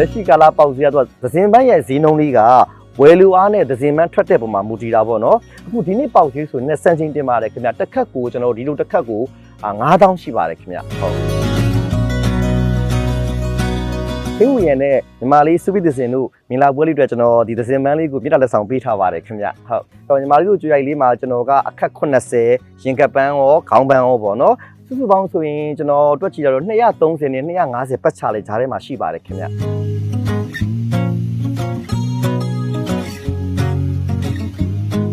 လက်ရှိကာလပေါက်ဈေးကတော့သစင်ပန်းရဲ့ဈေးနှုန်းလေးကဝယ်လူအားနဲ့သစင်ပန်းထွက်တဲ့ပုံမှာမူတည်တာပေါ့နော်အခုဒီနေ့ပေါက်ဈေးဆိုရင်စံချိန်တင်ပါတယ်ခင်ဗျတစ်ခက်ကိုကျွန်တော်ဒီလိုတစ်ခက်ကို9000ရှိပါတယ်ခင်ဗျဟုတ်ဟင်းဝရံနဲ့ညီမလေးစုပိသစင်တို့မင်လာပွဲလေးအတွက်ကျွန်တော်ဒီသစင်ပန်းလေးကိုပြတ်လက်ဆောင်ပေးထားပါတယ်ခင်ဗျဟုတ်တော့ညီမလေးတို့ကြွေရိုက်လေးမှာကျွန်တော်ကအခက်80ရင်ကပ်ပန်းရောခေါင်းပန်းရောပေါ့နော် စုစုပေါင်းဆိုရင်ကျွန်တော်တွက်ကြည့်ရတော့230နဲ့250ပတ်ချလေးဂျားထဲမှာရှိပါတယ်ခင်ဗျအ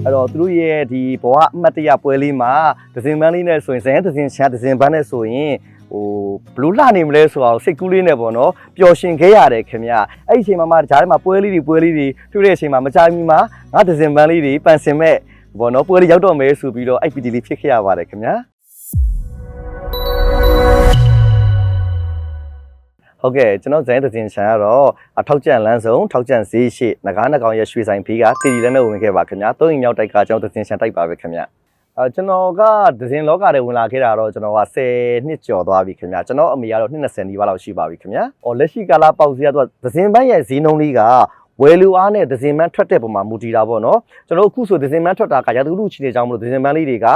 ဲ့တော့သူတို့ရဲ့ဒီဘဝအမှတ်တရပွဲလေးမှာဒဇင်ပန်းလေးနဲ့ဆိုရင်ဇန်ဒဇင်ချာဒဇင်ပန်းနဲ့ဆိုရင်ဟိုဘလူးလှနေမလဲဆိုတော့စိတ်ကူးလေးနဲ့ပေါ့နော်ပျော်ရှင်ခဲ့ရတယ်ခင်ဗျအဲ့ဒီအချိန်မှာမှဂျားထဲမှာပွဲလေးတွေပွဲလေးတွေတွေ့တဲ့အချိန်မှာမကြမီမှာငါဒဇင်ပန်းလေးတွေပန်ဆင်မဲ့ဘောနော်ပွဲလေးရောက်တော့မယ်ဆိုပြီးတော့ IPD လေးဖြစ်ခဲ့ရပါတယ်ခင်ဗျာ ဟုတ်ကဲ့ကျွန်တော်ဇန်သတင်ချန်ကတော့အထောက်ကျန်လမ်းစုံထောက်ကျန်ဈေးရှိငကားနှကောင်ရဲ့ရွှေဆိုင်ဖေးကတီတီလည်းနဲ့ဝင်ခဲ့ပါခင်ဗျာသုံးရင်မြောက်တိုက်ကကျွန်တော်သတင်ချန်တိုက်ပါပဲခင်ဗျာအဲကျွန်တော်ကဒဇင်လောကထဲဝင်လာခဲ့တာတော့ကျွန်တော်က10နှစ်ကျော်သွားပြီခင်ဗျာကျွန်တော်အမေကတော့20နီးပါးလောက်ရှိပါပြီခင်ဗျာ။အော်လက်ရှိကာလပေါက်ဈေးကတော့ဒဇင်ပန်းရဲ့ဈေးနှုန်းလေးကဝယ်လူအားနဲ့ဒဇင်ပန်းထွက်တဲ့ပုံမှာမူတည်တာပေါ့နော်။ကျွန်တော်အခုဆိုဒဇင်ပန်းထွက်တာကရာသီဥတုချီနေကြောင်းမလို့ဒဇင်ပန်းလေးတွေက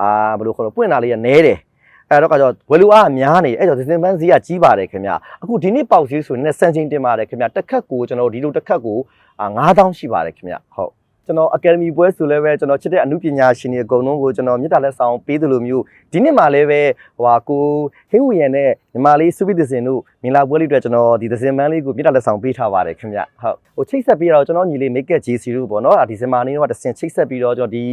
အာဘယ်လိုခေါ်လို့ပွင့်တာလေးကနဲတယ်။ အဲ့တော့ကကြောဝယ်လူအားအများနေအဲ့တော့ဒဇင်ပန်းဈေးကကြီးပါတယ်ခင်ဗျာ။အခုဒီနေ့ပေါက်ဈေးဆိုရင်စံချိန်တင်ပါတယ်ခင်ဗျာ။တစ်ခက်ကိုကျွန်တော်ဒီလိုတစ်ခက်ကို9000ရှိပါတယ်ခင်ဗျာ။ဟုတ်ကျွန်တော် Academy ပွဲဆိုလည်းပဲကျွန်တော်ချစ်တဲ့အမှုပညာရှင်တွေအကုန်လုံးကိုကျွန်တော်မြတ်တာလက်ဆောင်ပေးသလိုမျိုးဒီနှစ်မှာလည်းပဲဟိုဟာကိုဟင်းဝရံနဲ့ညီမလေးစုပိသစင်တို့မင်လာပွဲလေးအတွက်ကျွန်တော်ဒီသစင်ပန်းလေးကိုမြတ်တာလက်ဆောင်ပေးထားပါတယ်ခင်ဗျဟုတ်ဟိုချိတ်ဆက်ပြီးတော့ကျွန်တော်ညီလေး make up GC တို့ပေါ့နော်ဒီဇင်ဘာနေ့တော့တစ်စင်ချိတ်ဆက်ပြီးတော့ကျွန်တော်ဒီ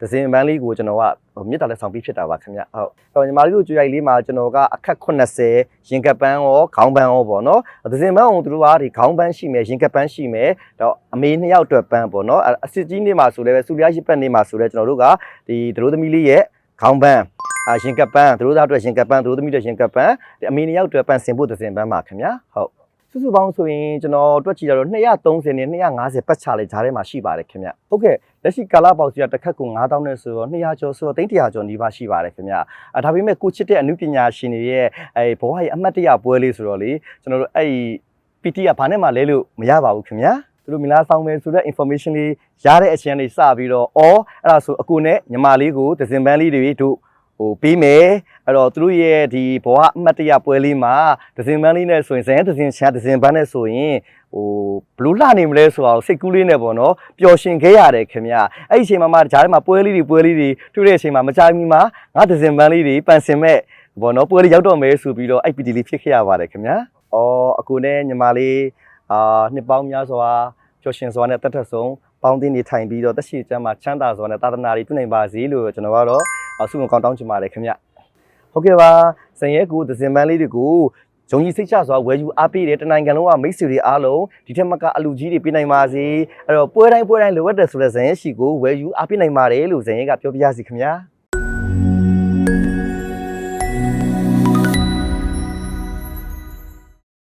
သစင်ပန်းလေးကိုကျွန်တော်ကဟို မြတ်တာလက်ဆောင်ပေးဖြစ်တာပါခင်ဗျဟုတ်တော့ညီမလေးတို့ကြွေရိုက်လေးမှာကျွန်တော်ကအခက်80ရင်ကပ်ပန်းရောခေါင်းပန်းရောပေါ့နော်သစင်ပန်းအောင်သူတို့ကဒီခေါင်းပန်းရှိမယ်ရင်ကပ်ပန်းရှိမယ်တော့အမေနှစ်ယောက်အတွက်ပန်းပေါ့နော်အစစ်ကြီးနေ့မှာဆိုလည်းပဲစူလျာရှိပတ်နေ့မှာဆိုလည်းကျွန်တော်တို့ကဒီတို့သမီးလေးရဲ့ခေါင်းပန်းအာရင်ကပ်ပန်းတို့သားအတွက်ရင်ကပ်ပန်းတို့သမီးအတွက်ရင်ကပ်ပန်းဒီအမေနှစ်ယောက်အတွက်ပန်းဆင်ဖို့သစင်ပန်းပါခင်ဗျာဟုတ် စုစုပေါင်းဆိုရင်ကျွန်တော်တွက်ကြည့်ရတော့230နဲ့250ပတ်ချလေးဂျားထဲမှာရှိပါတယ်ခင်ဗျဟုတ်ကဲ့လက်ရှိကာလပေါက်စီကတစ်ခက်ကို9000နဲ့ဆိုတော့200ကျော်ဆိုတော့300ကျော်နီးပါးရှိပါတယ်ခင်ဗျအဲဒါပေမဲ့ကိုချစ်တဲ့အမှုပညာရှင်တွေရဲ့အဲဘဝရဲ့အမှတ်တရပွဲလေးဆိုတော့လေကျွန်တော်တို့အဲ့ PT ကဘာနဲ့မှလဲလို့မရပါဘူးခင်ဗျာသူတို့မလာဆောင်မယ်ဆိုတဲ့ information လေးရတဲ့အချိန်လေးစပြီးတော့အော်အဲ့ဒါဆိုအကူနဲ့ညီမလေးကိုဒဇင်ပန်းလေးတွေတို့ ဟိုပြီးမယ်အဲ့တော့သူတို့ရဲ့ဒီဘဝအမှတ်တရပွဲလေးမှာဒဇင်ပန်းလေးနဲ့ဆိုရင်ဇန်ဒဇင်ချာဒဇင်ပန်းနဲ့ဆိုရင်ဟိုဘလူးလှနေမလဲဆိုတော့စိတ်ကူးလေးနဲ့ပေါ့နော်ပျော်ရှင်ခဲ့ရတယ်ခင်ဗျအဲ့ဒီအချိန်မှာမှဂျားထဲမှာပွဲလေးတွေပွဲလေးတွေတွေ့တဲ့အချိန်မှာမကြမီမှာငါဒဇင်ပန်းလေးတွေပန်ဆင်မဲ့ဘောနော်ပွဲလေးရောက်တော့မယ်ဆိုပြီးတော့ IPD လေးဖြစ်ခဲ့ရပါတယ်ခင်ဗျာ။အော်အကူနဲ့ညီမလေးအာနှစ်ပေါင်းများစွာပျော်ရွှင်စွာနဲ့တက်ထက်ဆုံး ပေါင်းသင်းနေထိုင်ပြီးတော့တက်ရှိကျမ်းမှာချမ်းသာစွာနဲ့သာသနာတွေပြုနိုင်ပါစေလို့ကျွန်တော်ကတော့ဆုမွန်ကောင်းတောင်းချင်ပါတယ်ခင်ဗျ။ဟုတ်ကဲ့ပါဇင်ရဲကူဒဇင်ပန်းလေးတွေကိုဂျုံကြီးစိတ်ချစွာဝယ်ယူအားပေးတယ်တနိုင်ငံလုံးကမိတ်ဆွေတွေအားလုံးဒီထက်မကအလူကြီးတွေပြနိုင်ပါစေအဲ့တော့ပွဲတိုင်းပွဲတိုင်းလိုအပ်တယ်ဆိုတဲ့ဇင်ရဲရှိကိုဝယ်ယူအားပေးနိုင်ပါတယ်လို့ဇင်ရဲကပြောပြရစီခင်ဗျာ။